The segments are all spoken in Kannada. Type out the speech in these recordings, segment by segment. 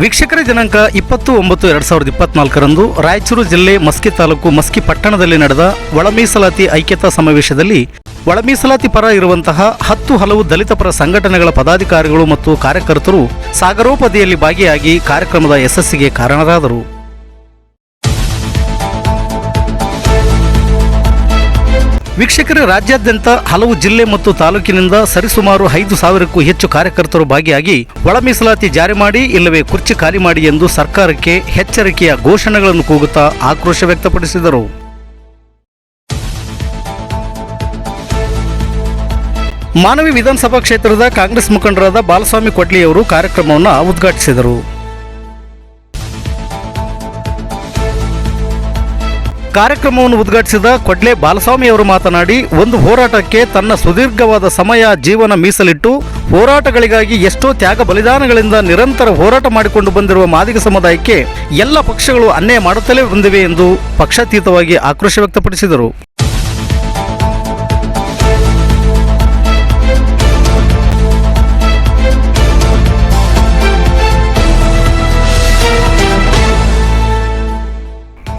ವೀಕ್ಷಕರ ದಿನಾಂಕ ಇಪ್ಪತ್ತು ಒಂಬತ್ತು ಎರಡ್ ಸಾವಿರದ ಇಪ್ಪತ್ನಾಲ್ಕರಂದು ರಾಯಚೂರು ಜಿಲ್ಲೆ ಮಸ್ಕಿ ತಾಲೂಕು ಮಸ್ಕಿ ಪಟ್ಟಣದಲ್ಲಿ ನಡೆದ ಒಳ ಮೀಸಲಾತಿ ಐಕ್ಯತಾ ಸಮಾವೇಶದಲ್ಲಿ ಒಳ ಮೀಸಲಾತಿ ಪರ ಇರುವಂತಹ ಹತ್ತು ಹಲವು ದಲಿತ ಪರ ಸಂಘಟನೆಗಳ ಪದಾಧಿಕಾರಿಗಳು ಮತ್ತು ಕಾರ್ಯಕರ್ತರು ಸಾಗರೋಪದಿಯಲ್ಲಿ ಭಾಗಿಯಾಗಿ ಕಾರ್ಯಕ್ರಮದ ಯಶಸ್ಸಿಗೆ ಕಾರಣರಾದರು. ವೀಕ್ಷಕರ, ರಾಜ್ಯಾದ್ಯಂತ ಹಲವು ಜಿಲ್ಲೆ ಮತ್ತು ತಾಲೂಕಿನಿಂದ ಸರಿಸುಮಾರು ಐದು ಸಾವಿರಕ್ಕೂ ಹೆಚ್ಚು ಕಾರ್ಯಕರ್ತರು ಭಾಗಿಯಾಗಿ ಒಳ ಮೀಸಲಾತಿ ಜಾರಿ ಮಾಡಿ, ಇಲ್ಲವೇ ಕುರ್ಚಿ ಖಾಲಿ ಮಾಡಿ ಎಂದು ಸರ್ಕಾರಕ್ಕೆ ಎಚ್ಚರಿಕೆಯ ಘೋಷಣೆಗಳನ್ನು ಕೂಗುತ್ತಾ ಆಕ್ರೋಶ ವ್ಯಕ್ತಪಡಿಸಿದರು. ಮಾನವಿ ವಿಧಾನಸಭಾ ಕ್ಷೇತ್ರದ ಕಾಂಗ್ರೆಸ್ ಮುಖಂಡರಾದ ಬಾಲಸ್ವಾಮಿ ಕೊಟ್ಲಿಯವರು ಕಾರ್ಯಕ್ರಮವನ್ನು ಉದ್ಘಾಟಿಸಿದರು. ಕಾರ್ಯಕ್ರಮವನ್ನು ಉದ್ಘಾಟಿಸಿದ ಕೊಡ್ಲೆ ಬಾಲಸ್ವಾಮಿ ಅವರು ಮಾತನಾಡಿ, ಒಂದು ಹೋರಾಟಕ್ಕೆ ತನ್ನ ಸುದೀರ್ಘವಾದ ಸಮಯ ಜೀವನ ಮೀಸಲಿಟ್ಟು, ಹೋರಾಟಗಳಿಗಾಗಿ ಎಷ್ಟೋ ತ್ಯಾಗ ಬಲಿದಾನಗಳಿಂದ ನಿರಂತರ ಹೋರಾಟ ಮಾಡಿಕೊಂಡು ಬಂದಿರುವ ಮಾದಿಗ ಸಮುದಾಯಕ್ಕೆ ಎಲ್ಲ ಪಕ್ಷಗಳು ಅನ್ಯಾಯ ಮಾಡುತ್ತಲೇ ಬಂದಿವೆ ಎಂದು ಪಕ್ಷಾತೀತವಾಗಿ ಆಕ್ರೋಶ ವ್ಯಕ್ತಪಡಿಸಿದರು.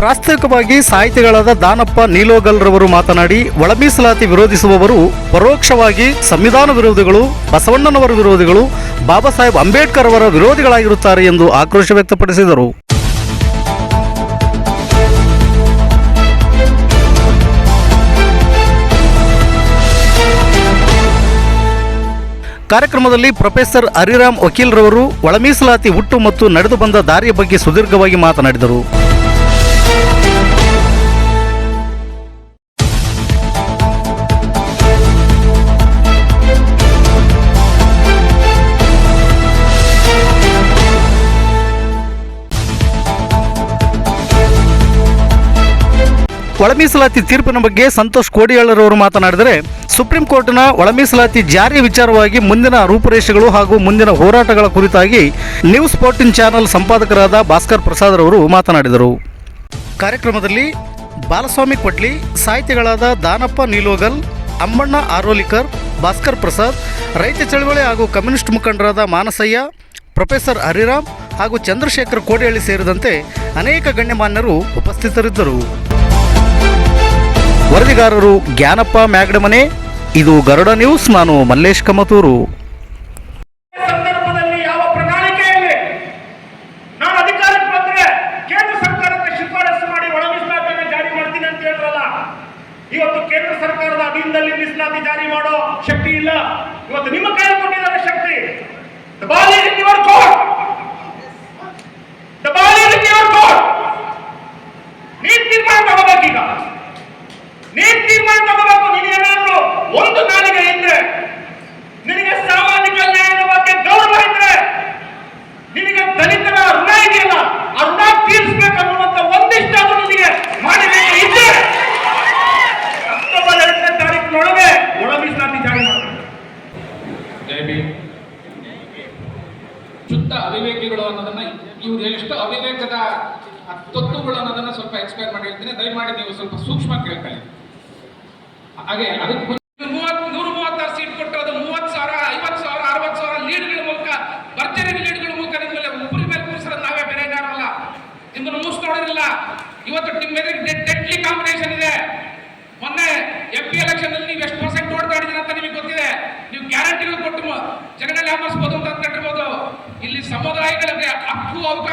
ಪ್ರಾಸ್ತಾವಿಕವಾಗಿ ಸಾಹಿತಿಗಳಾದ ದಾನಪ್ಪ ನೀಲೋಗಲ್ರವರು ಮಾತನಾಡಿ ಒಳ ಮೀಸಲಾತಿ ವಿರೋಧಿಸುವವರು ಪರೋಕ್ಷವಾಗಿ ಸಂವಿಧಾನ ವಿರೋಧಿಗಳು, ಬಸವಣ್ಣನವರ ವಿರೋಧಿಗಳು, ಬಾಬಾ ಸಾಹೇಬ್ ಅಂಬೇಡ್ಕರ್ ಅವರ ವಿರೋಧಿಗಳಾಗಿರುತ್ತಾರೆ ಎಂದು ಆಕ್ರೋಶ ವ್ಯಕ್ತಪಡಿಸಿದರು. ಕಾರ್ಯಕ್ರಮದಲ್ಲಿ ಪ್ರೊಫೆಸರ್ ಹರಿರಾಮ್ ವಕೀಲ್ರವರು ಒಳಮೀಸಲಾತಿ ಹುಟ್ಟು ಮತ್ತು ನಡೆದು ಬಂದ ದಾರಿಯ ಬಗ್ಗೆ ಸುದೀರ್ಘವಾಗಿ ಮಾತನಾಡಿದರು. ಒಳ ಮೀಸಲಾತಿ ತೀರ್ಪಿನ ಬಗ್ಗೆ ಸಂತೋಷ್ ಕೋಡಿಯಾಳರವರು ಮಾತನಾಡಿದರೆ, ಸುಪ್ರೀಂ ಕೋರ್ಟ್ನ ಒಳ ಮೀಸಲಾತಿ ಜಾರಿಯ ವಿಚಾರವಾಗಿ ಮುಂದಿನ ರೂಪುರೇಷೆಗಳು ಹಾಗೂ ಮುಂದಿನ ಹೋರಾಟಗಳ ಕುರಿತಾಗಿ ನ್ಯೂಸ್ ಫೋರ್ಟಿನ್ ಚಾನೆಲ್ ಸಂಪಾದಕರಾದ ಭಾಸ್ಕರ್ ಪ್ರಸಾದ್ ರವರು ಮಾತನಾಡಿದರು. ಕಾರ್ಯಕ್ರಮದಲ್ಲಿ ಬಾಲಸ್ವಾಮಿ ಕೊಟ್ಲಿ, ಸಾಹಿತಿಗಳಾದ ದಾನಪ್ಪ ನೀಲೋಗಲ್ ಅಮ್ಮಣ್ಣ ಆರೋಲಿಕರ್, ಭಾಸ್ಕರ್ ಪ್ರಸಾದ್, ರೈತ ಚಳವಳಿ ಹಾಗೂ ಕಮ್ಯುನಿಸ್ಟ್ ಮುಖಂಡರಾದ ಮಾನಸಯ್ಯ, ಪ್ರೊಫೆಸರ್ ಹರಿರಾಮ್ ಹಾಗೂ ಚಂದ್ರಶೇಖರ್ ಕೋಡಿಹಳ್ಳಿ ಸೇರಿದಂತೆ ಅನೇಕ ಗಣ್ಯಮಾನ್ಯರು ಉಪಸ್ಥಿತರಿದ್ದರು. ವರದಿಗಾರರು ಜ್ಞಾನಪ್ಪ ಮ್ಯಾಗ್ಡಮನೆ, ಇದು ಗರುಡ ನ್ಯೂಸ್, ನಾನು ಮಲ್ಲೇಶ್ ಕಮತೂರು. ಇವತ್ತು ಕೇಂದ್ರ ಸರ್ಕಾರದ ಮೀಸಲಾತಿ ಜಾರಿ ಮಾಡೋ ಶಕ್ತಿ ಇಲ್ಲ. ಇವತ್ತು ನಿಮ್ಮ ಕೈ ಕೊಟ್ಟಿದ್ದಾರೆ ಶಕ್ತಿ.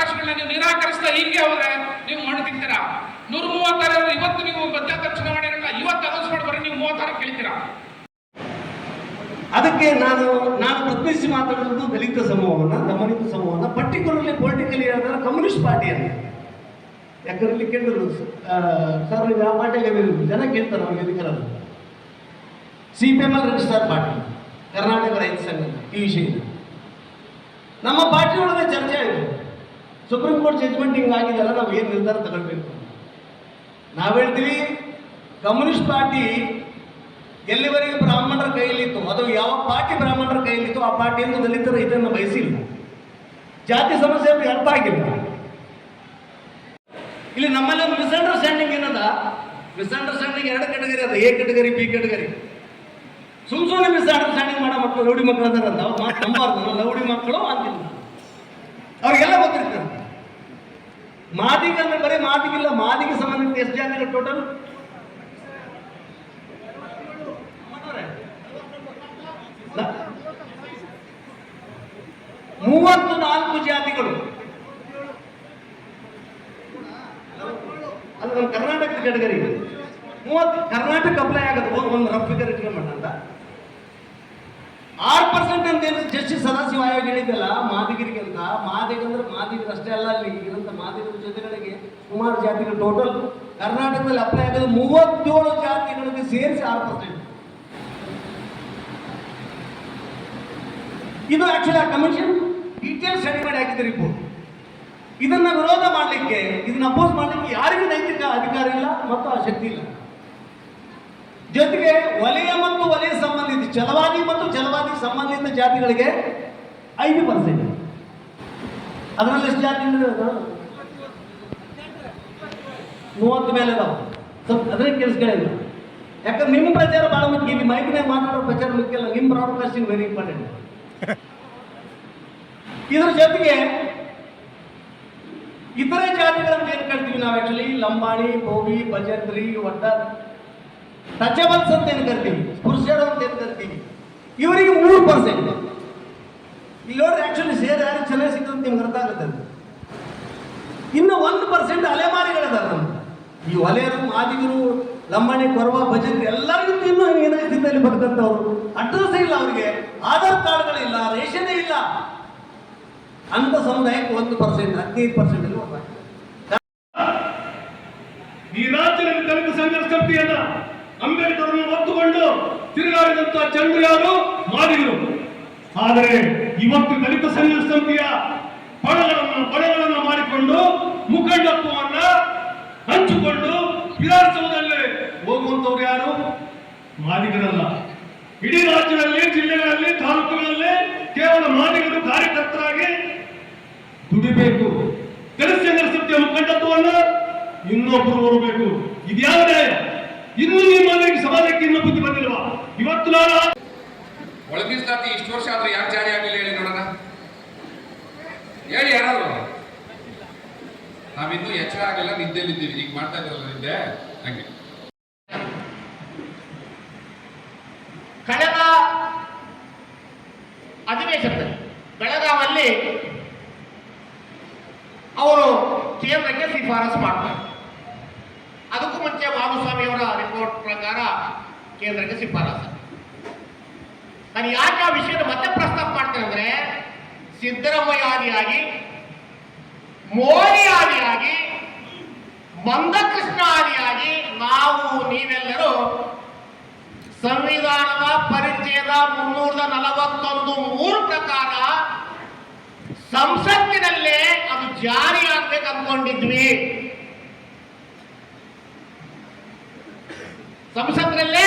ಅವಕಾಶಗಳನ್ನ ನೀವು ನಿರಾಕರಿಸ್ತಾ ಹೀಗೆ ಹೋದ್ರೆ ನೀವು ಮಣ್ಣು ತಿಂತೀರಾ? ನೂರ ಮೂವತ್ತಾರು ಇವತ್ತು ನೀವು ಮಧ್ಯಂತರ ಚುನಾವಣೆಗಳನ್ನ ಇವತ್ತು ಅನೌನ್ಸ್ ಬರೀ ನೀವು ಮೂವತ್ತಾರು ಕೇಳ್ತೀರಾ? ಅದಕ್ಕೆ ನಾನು ನಾನು ಪ್ರತಿನಿಧಿಸಿ ಮಾತಾಡುವುದು ದಲಿತ ಸಮೂಹವನ್ನ ದಮನಿತ ಸಮೂಹವನ್ನ ಪರ್ಟಿಕ್ಯುಲರ್ಲಿ ಪೊಲಿಟಿಕಲಿ ಹೇಳಿದ್ರೆ ಕಮ್ಯುನಿಸ್ಟ್ ಪಾರ್ಟಿಯನ್ನು ಯಾಕಂದ್ರೆ ಕೇಳಿದ್ರು ಸರ್ ನೀವು ಯಾವ ಪಾರ್ಟಿಗೆ ಜನ ಕೇಳ್ತಾರೆ ಅವ್ರಿಗೆ ಎದಕ್ಕಿರಲ್ಲ C P M L register party Karnataka ರೈತ ಸಂಘ ಟಿ ವಿಷಯ. ನಮ್ಮ ಪಾರ್ಟಿ ಒಳಗೆ ಚರ್ಚೆ ಆಯಿತು ಸುಪ್ರೀಂ ಕೋರ್ಟ್ ಜಜ್ಮೆಂಟ್ ಹಿಂಗಾಗಿದೆಲ್ಲ ನಾವು ಏನು ನಿರ್ಧಾರ ತಗೊಳ್ಬೇಕು? ನಾವು ಹೇಳ್ತೀವಿ, ಕಮ್ಯುನಿಸ್ಟ್ ಪಾರ್ಟಿ ಎಲ್ಲಿವರೆಗೆ ಬ್ರಾಹ್ಮಣರ ಕೈಯಲ್ಲಿತ್ತು, ಅದು ಯಾವ ಪಾರ್ಟಿ ಬ್ರಾಹ್ಮಣರ ಕೈಯಲ್ಲಿತ್ತು, ಆ ಪಾರ್ಟಿಯನ್ನು ದಲಿತರ ಇದನ್ನು ಬಯಸಿಲ್ಲ. ಜಾತಿ ಸಮಸ್ಯೆ ಅರ್ಥ ಆಗಿಲ್ಲ. ಇಲ್ಲಿ ನಮ್ಮಲ್ಲಿ ಒಂದು ಮಿಸ್ಅಂಡರ್ಸ್ಟ್ಯಾಂಡಿಂಗ್ ಏನದ? ಮಿಸ್ಅಂಡರ್ಸ್ಟ್ಯಾಂಡಿಂಗ್ ಎರಡು ಕೆಟಗರಿ ಅದ ಎ ಕೆಟಗರಿ ಬಿ ಕೆಟಗರಿ ಸುಮ್ ಸುಮ್ಮನೆ ಮಿಸ್ಅಂಡರ್ಸ್ಟ್ಯಾಂಡಿಂಗ್ ಮಾಡೋ ಮಕ್ಕಳು, ರೌಡಿ ಮಕ್ಕಳು ಅದಾರ ನಂಬಾರ್ದು ರೌಡಿ ಮಕ್ಕಳು ಅಂತಿಲ್ಲ. ಅವ್ರಿಗೆಲ್ಲ ಗೊತ್ತಿದೆ ಮಾದಿಗ ಅಂದ್ರೆ ಬರೀ ಮಾದಿಗಿಲ್ಲ, ಮಾದಿಗೆ ಸಂಬಂಧಿತ ಎಷ್ಟು ಜಾತಿಗಳು ಟೋಟಲ್ ಮೂವತ್ತು ನಾಲ್ಕು ಜಾತಿಗಳು. ಅದು ನಮ್ಮ ಕರ್ನಾಟಕದ ಕೆಟಗರಿ ಮೂವತ್ತು ಕರ್ನಾಟಕ ಅಪ್ಲೈ ಆಗುತ್ತೆ, ಒಂದು ರಫ್ ಫಿಗರ್ ಇಟ್ಕೊಂಡ್ ಅಂತ. ಏನು ಜಸ್ಟಿಸ್ ಸದಾಶಿವ ಆಯೋಗ ಹೇಳಿದ್ದಲ್ಲ ಮಾದಿಗಿರಿಗೆ ಅಂತ ಮಾದಿಗ ಅಂದ್ರೆ ಮಾದಿಗರು ಅಷ್ಟೇ ಅಲ್ಲ ಅಲ್ಲಿ ಇರುವಂತ ಮಾದಿಗರ ಜೊತೆಗಳಿಗೆ ಸುಮಾರು ಜಾತಿಗಳು ಟೋಟಲ್ ಕರ್ನಾಟಕದಲ್ಲಿ ಅಪ್ಲೈ ಆಗೋದು ಮೂವತ್ತೇಳು ಜಾತಿಗಳಿಗೆ ಸೇರಿಸಿ ಆರು ಪರ್ಸೆಂಟ್ ಇದು ಆಕ್ಚುಲಿ ಆ ಕಮಿಷನ್ ಡೀಟೇಲ್ ಸ್ಟಡಿ ಮಾಡಿ ಹಾಕಿದ್ದು ರಿಪೋರ್ಟ್ ಇದನ್ನ ವಿರೋಧ ಮಾಡಲಿಕ್ಕೆ, ಇದನ್ನ ಅಪೋಸ್ ಮಾಡಲಿಕ್ಕೆ ಯಾರಿಗೂ ನೈತಿಕ ಅಧಿಕಾರ ಇಲ್ಲ ಮತ್ತು ಆ ಶಕ್ತಿ ಇಲ್ಲ. ಜೊತೆಗೆ ಸಂಬಂಧಿತ ಜಲವಾದಿ ಮತ್ತು ಜಲವಾದಿ ಸಂಬಂಧಿತ ಜಾತಿಗಳಿಗೆ ಐದು ಪರ್ಸೆಂಟ್. ಅದರಲ್ಲಿ ಎಷ್ಟು ಜಾತಿ ಮೂವತ್ತು ಮೇಲೆ ಅದಾವ ಸ್ವಲ್ಪ ಅದ್ರ ಕೆಲಸಗಳಿಲ್ಲ ಯಾಕಂದ್ರೆ ನಿಮ್ಮ ಪ್ರಚಾರ ಭಾಳ ಮುಖ್ಯ. ಇಲ್ಲಿ ಮೈಕ್ನಾಗ ಮಾತಾಡೋ ಪ್ರಚಾರ ಮುಖ್ಯ ಅಲ್ಲ. ನಿಮ್ಮ ಬ್ರಾಡ್ಕಾಸ್ಟಿಂಗ್ ವೆರಿ ಇಂಪಾರ್ಟೆಂಟ್ ಇದ್ರ ಜೊತೆಗೆ ಇತರೆ ಜಾತಿಗಳನ್ನು ಏನು ಕರಿತೀವಿ ನಾವು ಆಕ್ಚುಲಿ ಲಂಬಾಣಿ ಬೋವಿ ಭಜಂತ್ರಿ ಒಡ್ಡ ಟಚಬಲ್ಸ್ ಅಂತ ಏನು ಕರಿತೀವಿ. ಪುರುಷರು ಅಂತ ಏನ್ ಇವರಿಗೆ ಮೂರು ಪರ್ಸೆಂಟ್ ಇಲ್ಲಿ ನೋಡ್ರಿ ಆಕ್ಚುಲಿ ಸೇರ್ ಯಾರು ಚೆನ್ನಾಗಿ ಸಿಗ್ತದೆ ನಿಮ್ಗೆ ಅರ್ಥ ಆಗುತ್ತೆ. ಇನ್ನು ಒಂದು ಪರ್ಸೆಂಟ್ ಅಲೆಮಾರಿಗಳಿದಾರೆ ನಮ್ಗೆ. ಈ ಒಲೆಯರು, ಮಾದಿಗರು, ಲಂಬಾಣಿ, ಕೊರವ ಬಜೆಟ್ ಎಲ್ಲರಿಗಿಂತ ಇನ್ನೂ ಏನೇ ಸ್ಥಿತಿಯಲ್ಲಿ ಬದುಕಂತವ್ರು ಅಡ್ರೆಸ್ ಇಲ್ಲ ಅವರಿಗೆ. ಆಧಾರ್ ಕಾರ್ಡ್ಗಳಿಲ್ಲ ರೇಷನ್ ಇಲ್ಲ. ಅಂತ ಸಮುದಾಯಕ್ಕೆ ಒಂದು ಪರ್ಸೆಂಟ್ ಹದಿನೈದು ಪರ್ಸೆಂಟ್ ಅಲ್ಲಿ ಹೋಗ್ತಾರೆ ಈ ರಾಜ್ಯದಲ್ಲಿ ದಲಿತ ಸಂಘರ್ಷ ಸಮಿತಿಯನ್ನ ಅಂಬೇಡ್ಕರ್ ಒತ್ತುಕೊಂಡು ತಿರುಗಾಡಿದಂತ ಚಂದ್ರ ಯಾರು? ಮಾಡಿದ್ರು. ಆದರೆ ಇವತ್ತು ದಲಿತ ಸಂಘ ಸಮಿತಿಯ ಪಡಗಳನ್ನು ಪಡೆಗಳನ್ನು ಮಾಡಿಕೊಂಡು ಮುಖಂಡತ್ವವನ್ನ ಹಂಚಿಕೊಂಡು ವಿಧಾನಸೌಧದಲ್ಲಿ ಹೋಗುವಂತವ್ರು ಯಾರು? ಮಾದಿಗರಲ್ಲ ಇಡೀ ರಾಜ್ಯದಲ್ಲಿ, ಜಿಲ್ಲೆಗಳಲ್ಲಿ, ತಾಲೂಕುಗಳಲ್ಲಿ ಕೇವಲ ಮಾದಿಗರು ಕಾರ್ಯಕರ್ತರಾಗಿ ದುಡಿಬೇಕು. ದಲಿತ ಸಮಿತಿಯ ಮುಖಂಡತ್ವವನ್ನ ಇನ್ನೊಬ್ಬರು ಬರಬೇಕು ಇದ್ಯಾವುದೇ? ಇನ್ನು ನಿಮ್ಮ ಸಮಾಜಕ್ಕೆ ಇನ್ನೂ ಬುದ್ಧಿ ಬಂದಿಲ್ವಾ? ಇವತ್ತು ನಾನು ಒಳಗಿನ ಮೀಸಲಾತಿ ಇಷ್ಟು ವರ್ಷ ಆದ್ರೆ ಯಾಕೆ ಜಾರಿ ಆಗಲಿಲ್ಲ ಹೇಳಿ ನೋಡೋಣ. ಹೇಳಿ ಯಾರಾದ್ರು. ನಾವಿನ್ನೂ ಎಚ್ಚರ ನಿದ್ದೆ ಬಿದ್ದೀವಿ ಈಗ ಮಾಡ್ತಾ ಇದ್ರಲ್ಲ ನಿದ್ದೆ? ಹಂಗೆ. ಕಳೆದ ಅಧಿವೇಶನದಲ್ಲಿ ಬೆಳಗಾವಲ್ಲಿ ಅವರು ಕೇಂದ್ರಕ್ಕೆ ಶಿಫಾರಸು ಮಾಡ್ತಾರೆ. ಅದಕ್ಕೂ ಮುಂಚೆ ಮಾಧುಸ್ವಾಮಿ ಅವರ ರಿಪೋರ್ಟ್ ಪ್ರಕಾರ ಕೇಂದ್ರಕ್ಕೆ ಶಿಫಾರಸು. ನಾನು ಯಾಕೆ ಆ ವಿಷಯದ ಮತ್ತೆ ಪ್ರಸ್ತಾಪ ಮಾಡ್ತೇನೆ ಅಂದ್ರೆ, ಸಿದ್ದರಾಮಯ್ಯ ಆದಿಯಾಗಿ, ಮೋದಿ ಆದಿಯಾಗಿ, ಮಂದಕೃಷ್ಣ ಆದಿಯಾಗಿ ನಾವು ನೀವೆಲ್ಲರೂ ಸಂವಿಧಾನದ ಪರಿಚಯದ ಮುನ್ನೂರ ನಲವತ್ತೊಂದು ಮೂರು ಪ್ರಕಾರ ಸಂಸತ್ತಿನಲ್ಲೇ ಅದು ಜಾರಿ ಆಗ್ಬೇಕು ಅನ್ಕೊಂಡಿದ್ವಿ ಸಂಸತ್ತಿನಲ್ಲೇ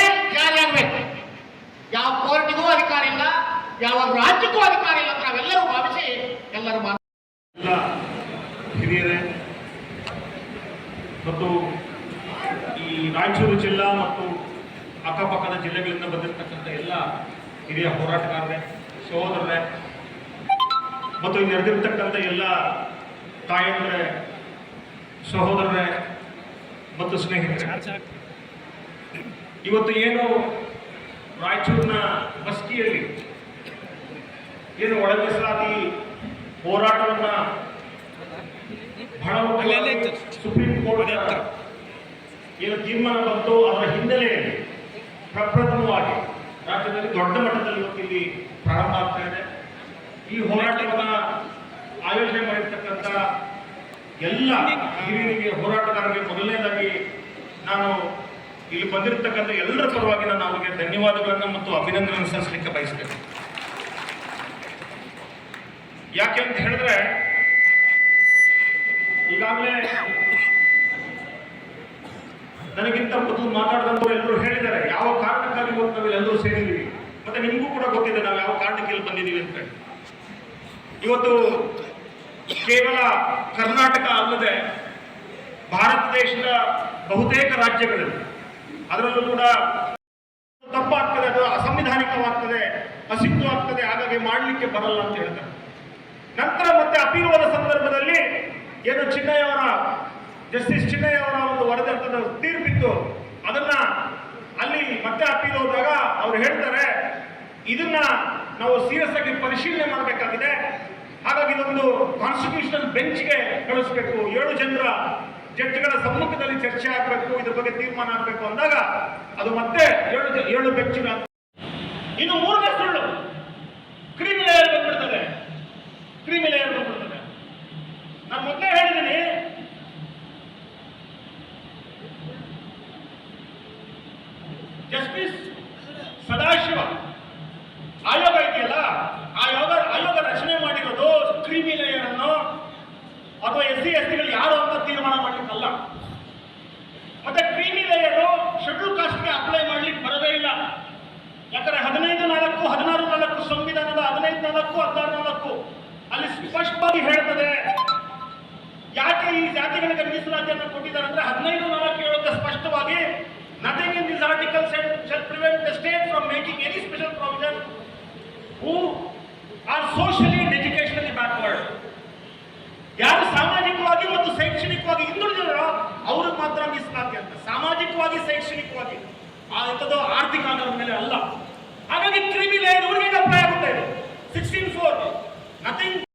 ಯಾವ ಕೋರ್ಟಿಗೂ ಅಧಿಕಾರ ಇಲ್ಲ, ಯಾವ ರಾಜ್ಯಕ್ಕೂ ಅಧಿಕಾರ ಇಲ್ಲ ಅಂತ ನಾವೆಲ್ಲರೂ ಭಾವಿಸಿ ಎಲ್ಲರೂ ಹಿರಿಯರೇ, ಮತ್ತು ಈ ರಾಯಚೂರು ಜಿಲ್ಲಾ ಮತ್ತು ಅಕ್ಕಪಕ್ಕದ ಜಿಲ್ಲೆಗಳಿಂದ ಬಂದಿರತಕ್ಕಂಥ ಎಲ್ಲ ಹಿರಿಯ ಹೋರಾಟಗಾರರೇ, ಸಹೋದರರೇ, ಮತ್ತು ಇಲ್ಲಿ ನಡೆದಿರ್ತಕ್ಕಂಥ ಎಲ್ಲ ತಾಯಂದ್ರೆ, ಸಹೋದರರೇ ಮತ್ತು ಸ್ನೇಹಿತರೆ. ಇವತ್ತು ಏನು ರಾಯಚೂರಿನ ಬಸ್ಕಿಯಲ್ಲಿ ಏನು ಒಳ ಹೋರಾಟವನ್ನು ಹೋರಾಟವನ್ನ ಬಹಳ ಸುಪ್ರೀಂ ಕೋರ್ಟ್ ಏನು ತೀರ್ಮಾನ ಬಂತು ಅದರ ಹಿನ್ನೆಲೆಯಲ್ಲಿ ಪ್ರಪ್ರಥಮವಾಗಿ ರಾಜ್ಯದಲ್ಲಿ ದೊಡ್ಡ ಮಟ್ಟದಲ್ಲಿ ಇವತ್ತು ಇಲ್ಲಿ ಪ್ರಾರಂಭ ಆಗ್ತಾ ಇದೆ. ಈ ಹೋರಾಟವನ್ನ ಆಯೋಜನೆ ಮಾಡಿರ್ತಕ್ಕಂಥ ಎಲ್ಲ ಹಿರಿಯರಿಗೆ ಹೋರಾಟಗಾರರಿಗೆ ಮೊದಲನೇದಾಗಿ ನಾನು ಇಲ್ಲಿ ಬಂದಿರತಕ್ಕಂಥ ಎಲ್ಲರ ಪರವಾಗಿ ನಾನು ಅವರಿಗೆ ಧನ್ಯವಾದಗಳನ್ನು ಮತ್ತು ಅಭಿನಂದನೆ ಸಲ್ಲಿಸಲಿಕ್ಕೆ ಬಯಸ್ತೇನೆ. ಯಾಕೆ ಅಂತ ಹೇಳಿದ್ರೆ, ಈಗಾಗಲೇ ನನಗಿಂತ ಮೊದಲು ಮಾತಾಡಿದಂಥವ್ರು ಎಲ್ಲರೂ ಹೇಳಿದ್ದಾರೆ, ಯಾವ ಕಾರಣಕ್ಕಾಗಿ ಇವತ್ತು ನಾವೆಲ್ಲರೂ ಸೇರಿದ್ದೀವಿ? ಮತ್ತೆ ನಿಮಗೂ ಕೂಡ ಗೊತ್ತಿದೆ ನಾವು ಯಾವ ಕಾರಣಕ್ಕೆ ಇಲ್ಲಿ ಬಂದಿದ್ದೀವಿ ಅಂತ. ಇವತ್ತು ಕೇವಲ ಕರ್ನಾಟಕ ಅಲ್ಲದೆ ಭಾರತ ದೇಶದ ಬಹುತೇಕ ರಾಜ್ಯಗಳಲ್ಲಿ ಅದರಲ್ಲೂ ಕೂಡ ತಪ್ಪಾಗ್ತದೆ ಅದು ಅಸಂವಿಧಾನಿಕವಾಗ್ತದೆ ಅಸಿದ್ಧವಾಗ್ತದೆ ಹಾಗಾಗಿ ಮಾಡಲಿಕ್ಕೆ ಬರಲ್ಲ ಅಂತ ಹೇಳ್ತಾರೆ. ನಂತರ ಮತ್ತೆ ಅಪೀಲುವಾದ ಸಂದರ್ಭದಲ್ಲಿ ಏನು ಚಿನ್ನಯ್ಯವರ ಜಸ್ಟಿಸ್ ಚಿನ್ನಯ್ಯವರ ಒಂದು ವರದಿ ಅಂತ ತೀರ್ಪಿತ್ತು ಅದನ್ನ ಅಲ್ಲಿ ಮತ್ತೆ ಅಪೀಲ್ ಹೋದಾಗ ಅವ್ರು ಹೇಳ್ತಾರೆ, ಇದನ್ನ ನಾವು ಸೀರಿಯಸ್ ಆಗಿ ಪರಿಶೀಲನೆ ಮಾಡಬೇಕಾಗಿದೆ. ಹಾಗಾಗಿ ಇದೊಂದು ಕಾನ್ಸ್ಟಿಟ್ಯೂಷನಲ್ ಬೆಂಚ್ಗೆ ಕಳಿಸ್ಬೇಕು. ಏಳು ಜನರ ಜಡ್ಜ್ಗಳ ಸಮ್ಮುಖದಲ್ಲಿ ಚರ್ಚೆ ಆಗಬೇಕು, ಇದ್ರ ಬಗ್ಗೆ ತೀರ್ಮಾನ ಆಗಬೇಕು ಅಂದಾಗ ಅದು ಮತ್ತೆ ಏಳು ಏಳು ಬೆಚ್ಚಿನ ಇನ್ನು ಮೂರನೇ ಸುಳ್ಳು. ಕ್ರಿಮಿಲೇಯರ್ ಬಂದ್ಬಿಡ್ತದೆ. ಕ್ರಿಮಿಲೇಯರ್ ಬಂದ್ಬಿಡ್ತದೆ. ನಾನು ಮೊದಲೇ ಹೇಳಿದ್ದೀನಿ ಜಸ್ಟಿಸ್ ಸದಾಶಿವ ಆಯೋಗ ಇದೆಯಲ್ಲ ಆಯೋಗ ಆಯೋಗ ರಚನೆ ಮಾಡಿರೋದು ಕ್ರೀಮಿ ಲೇಯರ್ ಅನ್ನು ಅಥವಾ ಎಸ್ ಸಿ ಎಸ್ ಟಿಗಳು ಯಾರು ಅಂತ ತೀರ್ಮಾನ ಮಾಡ್ಲಿಕ್ಕಲ್ಲ ಮತ್ತೆ ಕ್ರೀಮಿ ಲೇಯರು ಶೆಡ್ಯೂಲ್ ಕಾಸ್ಟ್ಗೆ ಅಪ್ಲೈ ಮಾಡ್ಲಿಕ್ಕೆ ಬರೋದೇ ಇಲ್ಲ ಯಾಕಂದ್ರೆ ಹದಿನೈದು ನಾಲ್ಕು ಹದಿನಾರು ನಾಲ್ಕು, ಸಂವಿಧಾನದ ಹದಿನೈದು ನಾಲ್ಕು, ಹದಿನಾರು ನಾಲ್ಕು. ಅಲ್ಲಿ ಸ್ಪಷ್ಟವಾಗಿ ಹೇಳ್ತದೆ, ಯಾಕೆ ಈ ಜಾತಿಗಳಿಗೆ ಮೀಸಲಾತಿಯನ್ನು ಕೊಟ್ಟಿದ್ದಾರೆ ಅಂದ್ರೆ ಹದಿನೈದು ನಾಲ್ಕು ಹೇಳುತ್ತೆ ಸ್ಪಷ್ಟವಾಗಿ nothing in this article shall prevent the state from making any special provision who are socially and backward ಯಾರು ಸಾಮಾಜಿಕವಾಗಿ ಮತ್ತು ಶೈಕ್ಷಣಿಕವಾಗಿ ಹಿಂದುಳಿದಿರೋ ಅವ್ರಿಗೆ ಮಾತ್ರ ಮೀಸಲಾತಿ ಅಂತ. ಸಾಮಾಜಿಕವಾಗಿ, ಶೈಕ್ಷಣಿಕವಾಗಿ. ಆ ಆರ್ಥಿಕ ಆಧಾರದ ಮೇಲೆ ಅಲ್ಲ. ಹಾಗಾಗಿ ಕ್ರಿಮಿಲೇಯರ್ ಇವ್ರಿಗೆ ಅಪ್ಲೈ ಆಗುತ್ತೆ ಸಿಕ್ಸ್ಟೀನ್ ಫೋರ್ ನಥಿಂಗ್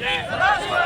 Yeah.